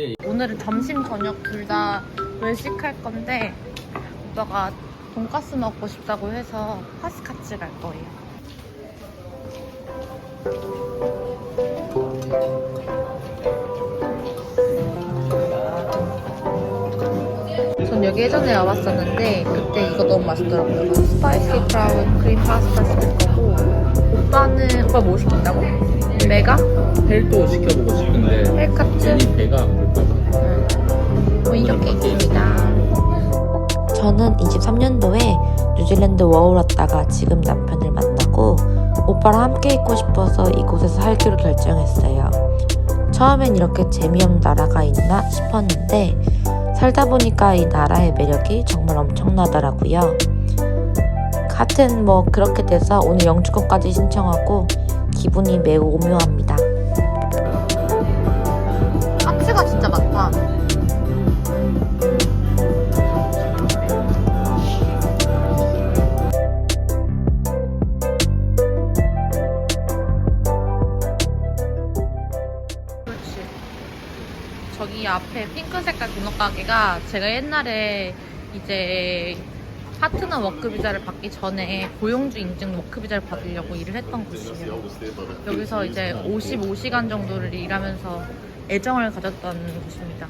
예. 오늘은 점심 저녁 둘 다 외식할 건데 오빠가 돈가스 먹고 싶다고 해서 파스카츠 갈 거예요. 여기 예전에 와봤었는데 그때 이거 너무 맛있더라고요. 스파이시 브라운 크림 파스타 시킬 거고 오빠는 오빠 뭐 시킨다고? 메가? 헬도 시켜보고 싶은데 헬카츠? 괜히 배가 아플까봐 뭐 이렇게 있습니다. 저는 23년도에 뉴질랜드 워홀 왔다가 지금 남편을 만나고 오빠랑 함께 있고 싶어서 이곳에서 살기로 결정했어요. 처음엔 이렇게 재미없는 나라가 있나 싶었는데 살다 보니까 이 나라의 매력이 정말 엄청나더라고요. 같은 뭐 그렇게 돼서 오늘 영주권까지 신청하고 기분이 매우 오묘합니다. 핑크 색깔 도넛 가게가 제가 옛날에 이제 파트너 워크 비자를 받기 전에 고용주 인증 워크 비자를 받으려고 일을 했던 곳이에요. 여기서 이제 55시간 정도를 일하면서 애정을 가졌던 곳입니다.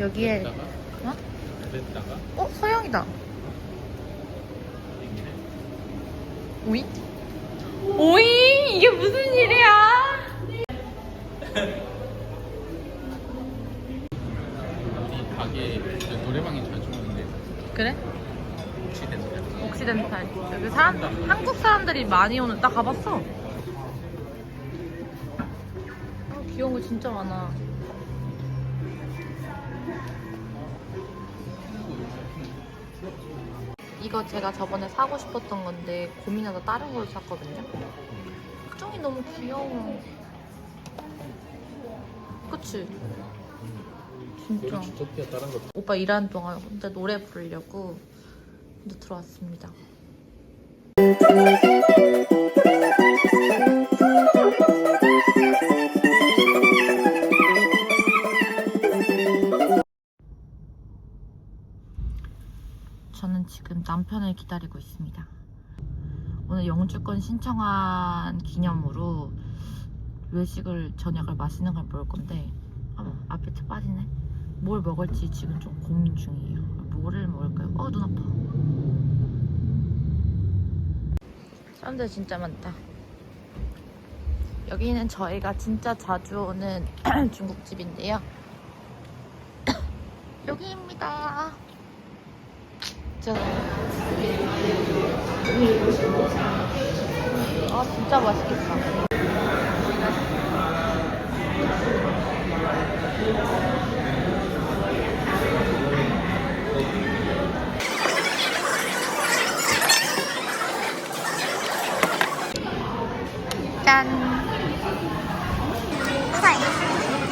여기에 어? 어 서영이다. 오이? 오이 이게 무슨 일이야? 이 가게 노래방에 자주 오는데 그래? 됐나요? 옥시덴탈 여기 사람 한국 사람들이 많이 오는 나 가봤어. 아, 귀여운 거 진짜 많아. 이거 제가 저번에 사고 싶었던 건데 고민하다 다른 걸로 샀거든요. 특종이 너무 귀여워. 그치? 진짜. 주토피아 다른 거 오빠 일하는 동안 혼자 노래 부르려고 혼자 들어왔습니다. 저는 지금 남편을 기다리고 있습니다. 오늘 영주권 신청한 기념으로 외식을 저녁을 맛있는 걸 먹을 건데 아, 아페트 빠지네. 뭘 먹을지 지금 좀 고민 중이에요. 뭐를 먹을까요? 어, 눈 아파. 사람들 진짜 많다. 여기는 저희가 진짜 자주 오는 중국집인데요. 여기입니다. 저... 아, 진짜 맛있겠다. 짠. 우설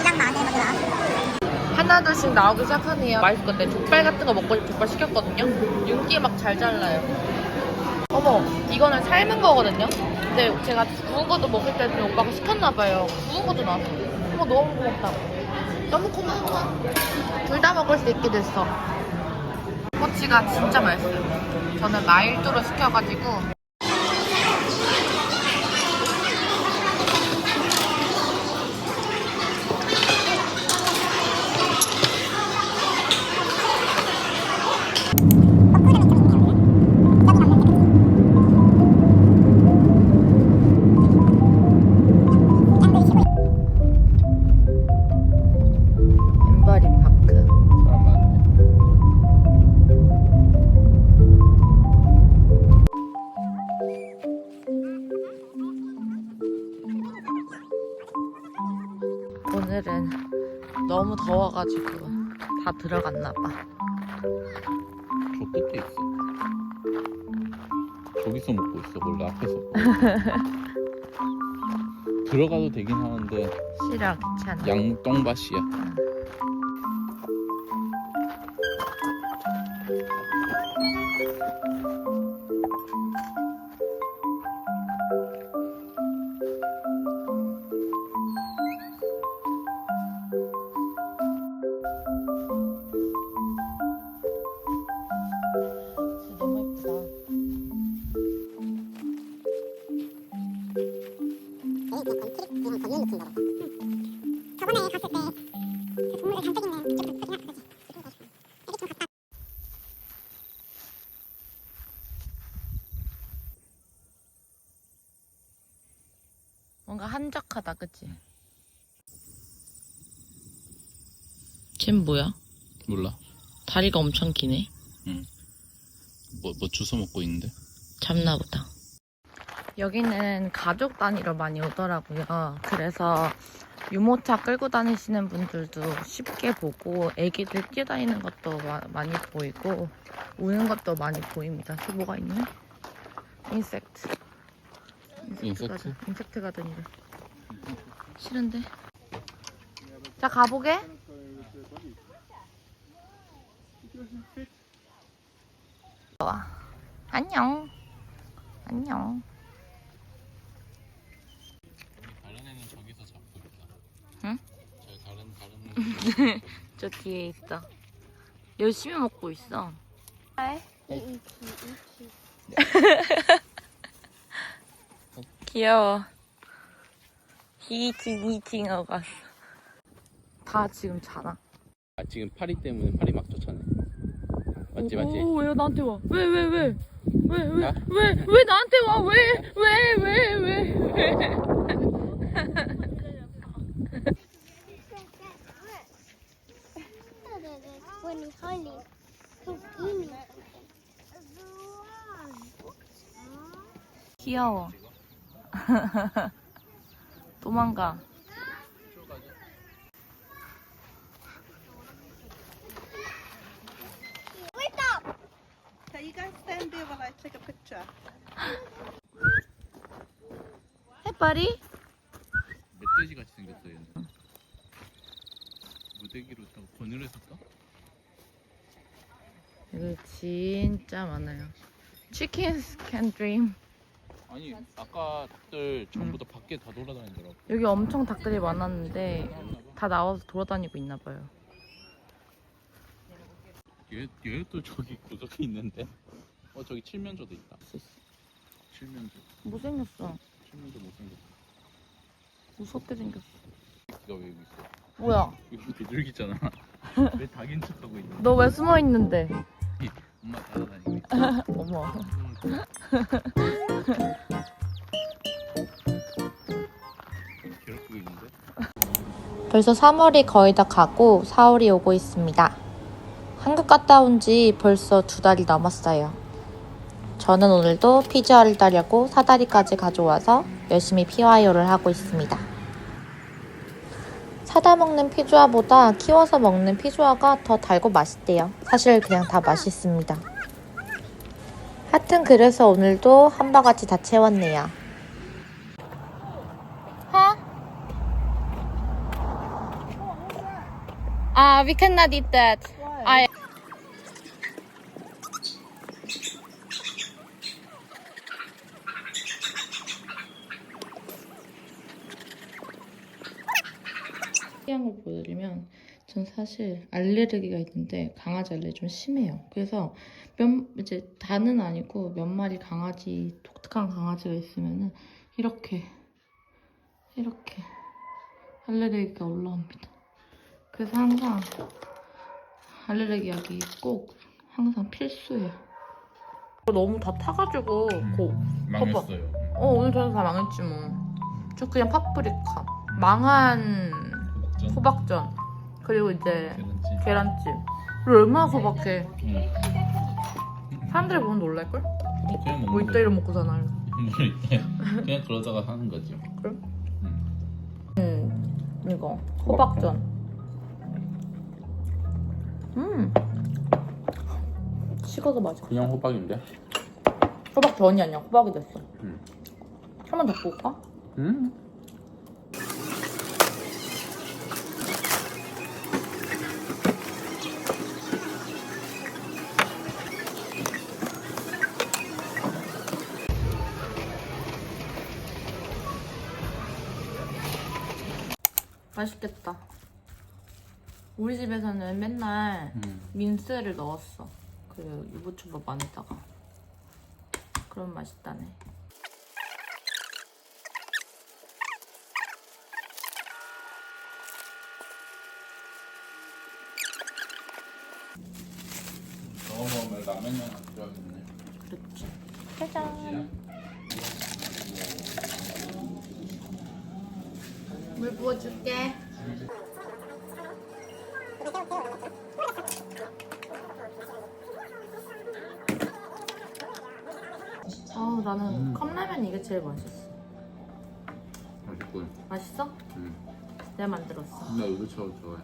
이랑 마늘 먼저 나와 나오기 시작하네요. 맛있을 건데 족발 같은 거 먹고 족발 시켰거든요. 윤기 막 잘 잘라요. 어머, 이거는 삶은 거거든요. 근데 제가 구운 것도 먹을 때는 오빠가 시켰나 봐요. 구운 것도 나왔어. 어머, 너무 고맙다. 너무 고마워. 둘 다 먹을 수 있게 됐어. 꼬치가 진짜 맛있어요. 저는 마일드로 시켜가지고 오늘은 너무 더워가지고 다 들어갔나봐. 저 끝에 있어. 저기서 먹고 있어. 원래 앞에서. 들어가도 되긴 하는데 싫어, 귀찮아. 양똥밭이야. 뭔가 한적하다, 그치? 쟨 뭐야? 몰라. 다리가 엄청 기네. 뭐, 뭐 주워 먹고 있는데? 잡나 보다. 여기는 가족 단위로 많이 오더라고요. 그래서 유모차 끌고 다니시는 분들도 쉽게 보고 애기들 뛰어다니는 것도 마- 많이 보이고 우는 것도 많이 보입니다. 저 뭐가 있네? 인섹트. 인섹트? 가든, 인섹트 가든이래. 싫은데. 자 가보게. 와. 안녕. 안녕. 다른 애는 저기서 잡고 있다. 응? 저 다른 다른 저 뒤에 있어. 열심히 먹고 있어. 귀여워. 히팅 히팅 하고 갔어. 다 지금 자나? 아 지금 파리 때문에 파리 막 쫓아내. 맞지 맞지? 오, 왜 나한테 와? 왜, 왜, 왜? 왜, 왜, 아? 왜, 왜 나한테 와? 왜, 왜, 왜, 왜, 왜? When 귀여워. 도망가. Okay, you guys stand there while I take a picture. 해파리? 멧돼지 같이 생겼어 얘는. 무대기로 타고 거늘에서 떠? 여기 진짜 많아요. Chickens can dream. 아니 아까 닭들 전부 다 밖에 다 돌아다니더라고. 여기 엄청 닭들이 많았는데 다 나와서 돌아다니고 있나 봐요. 얘 얘도 저기 구석에 있는데. 어 저기 칠면조도 있다. 칠면조. 못생겼어. 칠면조 못생겼어. 무섭게 생겼어. 네가 왜 여기 있어? 뭐야? 이거 비둘기잖아. 왜 닭인 척하고 있냐? 너왜 숨어 있는데? 엄마 따라다니고 있어. 어머. 있는데? 벌써 3월이 거의 다 가고 4월이 오고 있습니다. 한국 갔다 온 지 벌써 두 달이 넘었어요. 저는 오늘도 피자를 따려고 사다리까지 가져와서 열심히 피와이어를 하고 있습니다. 사다 먹는 피주아보다 키워서 먹는 피주아가 더 달고 맛있대요. 사실 그냥 다 맛있습니다. 하여튼 그래서 오늘도 한 바가지 다 채웠네요. Ah, we cannot eat that. I 특이한 걸 보여드리면 전 사실 알레르기가 있는데 강아지 알레르기 좀 심해요. 그래서 몇 이제 다는 아니고 몇 마리 강아지 독특한 강아지가 있으면은 이렇게 이렇게 알레르기가 올라옵니다. 그래서 항상 알레르기 약이 꼭 항상 필수예요. 너무 다 타가지고 고, 망했어요. 어 오늘 저녁 다 망했지 뭐. 저 그냥 파프리카, 망한 호박전. 호박전, 그리고 이제 계란찜. 계란찜. 그리고 얼마나 소박해. 응. 사람들이 보면 놀랄걸? 뭐 그냥 먹는 뭐 이따 이런 먹고 사나. 뭐 이따. 그냥 그러다가 하는 거지. 그래? 응. 음, 이거 호박전. 음. 식어서 맛있어. 그냥 호박인데? 호박전이 아니야. 호박이 됐어. 음. 한 번 더 구울까? 음. 맛있겠다. 우리 집에서는 맨날 음. 민스를 넣었어. 그 유부초밥 안에다가. 그럼 맛있다네. 저거 먹으면 라면은 안 좋아하겠네. 그렇지. 짜잔. 물 부어줄게. 아우 나는 음. 컵라면 이게 제일 맛있어. 맛있군. 맛있어? 음. 내가 만들었어. 나저 좋아해.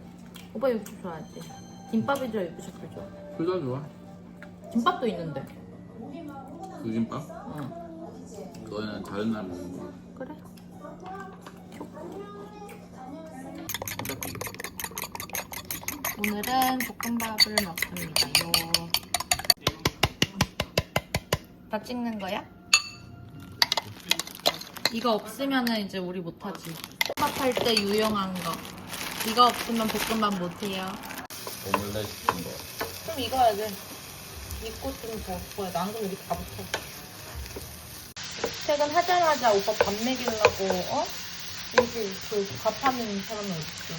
오빠 육수 좋아하지? 김밥이 좋아, 육수도 좋아. 둘 다 좋아. 김밥도 있는데. 그 김밥? 응. 그거는 다른 날 먹는 거 오늘은 볶음밥을 먹습니다요. 다 찍는 거야? 이거 없으면은 이제 우리 못하지. 볶음밥 할 때 유용한 거. 이거 없으면 볶음밥 못해요. 오믈렛 시킨 거. 좀 익어야 돼. 익고 좀더 구워야 돼. 안 그러면 여기 다 붙어. 퇴근하자마자 오빠 밥 먹이려고, 어? 여기 그 밥하는 사람이 어딨어?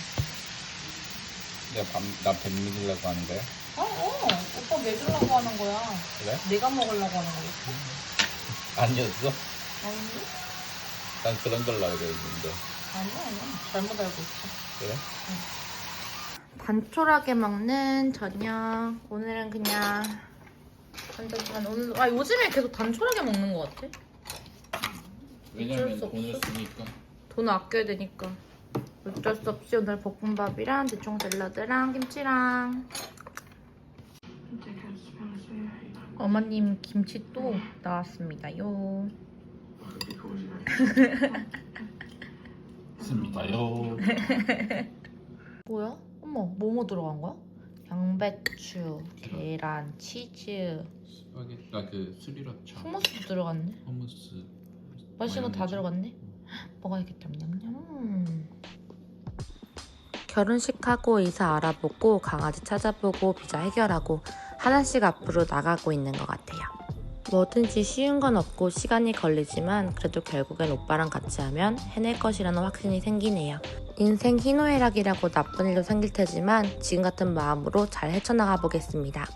내가 밥, 나뱀 먹이려고 하는 거야? 어, 어. 오빠 먹이려고 하는 거야. 그래? 내가 먹으려고 하는 거겠지? 아니었어? 아니, 난 그런 걸로 알고 있는데. 아니야, 아니야. 잘못 알고 있어. 그래? 단촐하게 먹는 저녁. 오늘은 그냥 단짠 오늘 아 요즘에 계속 단촐하게 먹는 것 같아. 왜냐면 수 돈을 없어. 쓰니까. 돈 아껴야 되니까. 어쩔 수 없이 오늘 볶음밥이랑 대충 샐러드랑 김치랑. 어머님 김치 또 나왔습니다요. 있습니다요. 뭐야? 어머, 뭐뭐 들어간 거야? 양배추, 계란, 치즈, 스파게티, 아그 스리라차, hummus도 들어갔네. 허무스. 맛있는 거 다 마요네즈. 들어갔네. 먹어야겠다. 냠냠. 결혼식 하고 이사 알아보고 강아지 찾아보고 비자 해결하고 하나씩 앞으로 나가고 있는 것 같아요. 뭐든지 쉬운 건 없고 시간이 걸리지만 그래도 결국엔 오빠랑 같이 하면 해낼 것이라는 확신이 생기네요. 인생 희노애락이라고 나쁜 일도 생길 테지만 지금 같은 마음으로 잘 헤쳐나가 보겠습니다.